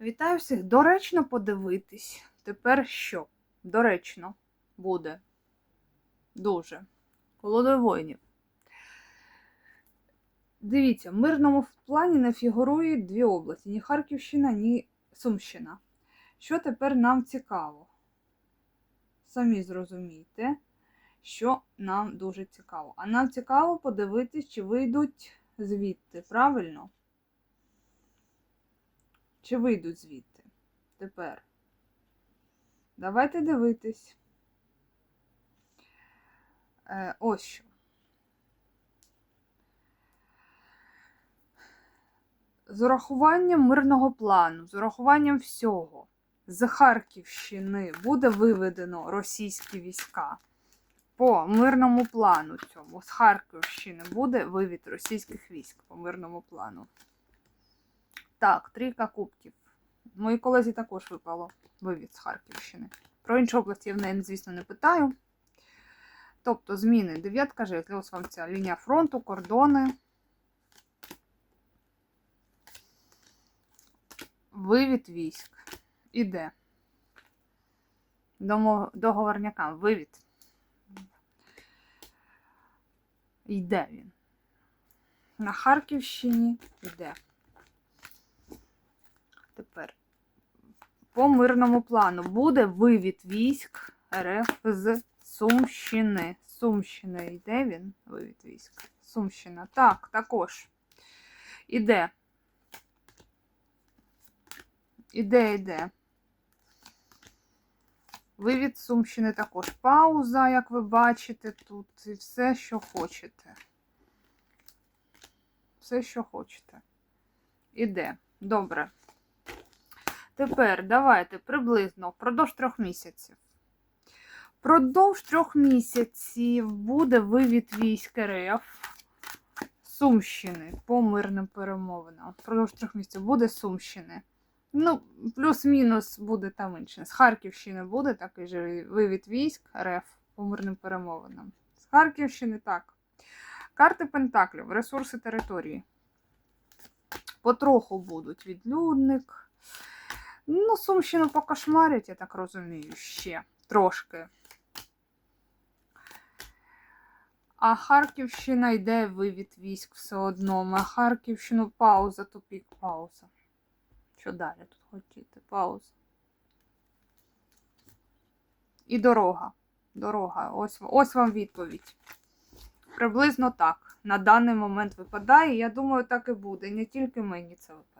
Вітаю всіх! Доречно подивитись. Тепер що? Доречно буде. Дуже. Колодою воїнів. Дивіться, в мирному плані не фігурують дві області: ні Харківщина, ні Сумщина. Що тепер нам цікаво? Самі зрозумійте, що нам дуже цікаво. А нам цікаво подивитись, чи вийдуть звідти, правильно? Чи вийдуть звідти? Тепер. Давайте дивитись. Е, ось що. З урахуванням мирного плану, з урахуванням всього, з Харківщини буде виведено російські війська. По мирному плану цьому, з Харківщини буде вивід російських військ по мирному плану. Так, трійка кубків. Моїй колезі також випало вивід з Харківщини. Про інші області я в неї, звісно, не питаю. Тобто зміни. Дев'ятка жезлів. Ось вам ця лінія фронту, кордони. Вивід військ. Іде. Договорнякам. Вивід. Йде він. На Харківщині йде. Тепер по мирному плану буде вивід військ РФ з Сумщини. Сумщина йде він, вивід військ. Сумщина. Так, також. Іде. Іде, іде. Вивід Сумщини також. Пауза, як ви бачите, тут. І все, що хочете. Все, що хочете. Іде. Добре. Тепер давайте приблизно впродовж трьох місяців. Впродовж трьох місяців буде вивід військ РФ Сумщини по мирним перемовинам. Впродовж трьох місяців буде Сумщини. Ну, плюс-мінус буде там інше. З Харківщини буде такий же вивід військ РФ по мирним перемовинам. З Харківщини так. Карти Пентаклів, ресурси території. Потроху будуть відлюдник. Ну, Сумщину покошмарять, я так розумію, ще трошки. А Харківщина йде вивід військ все одно. На Харківщину пауза, тупік, пауза. Що далі тут хотіти? Пауза. І дорога. Дорога. Ось, ось вам відповідь. Приблизно так. На даний момент випадає. Я думаю, так і буде. Не тільки мені це випадає.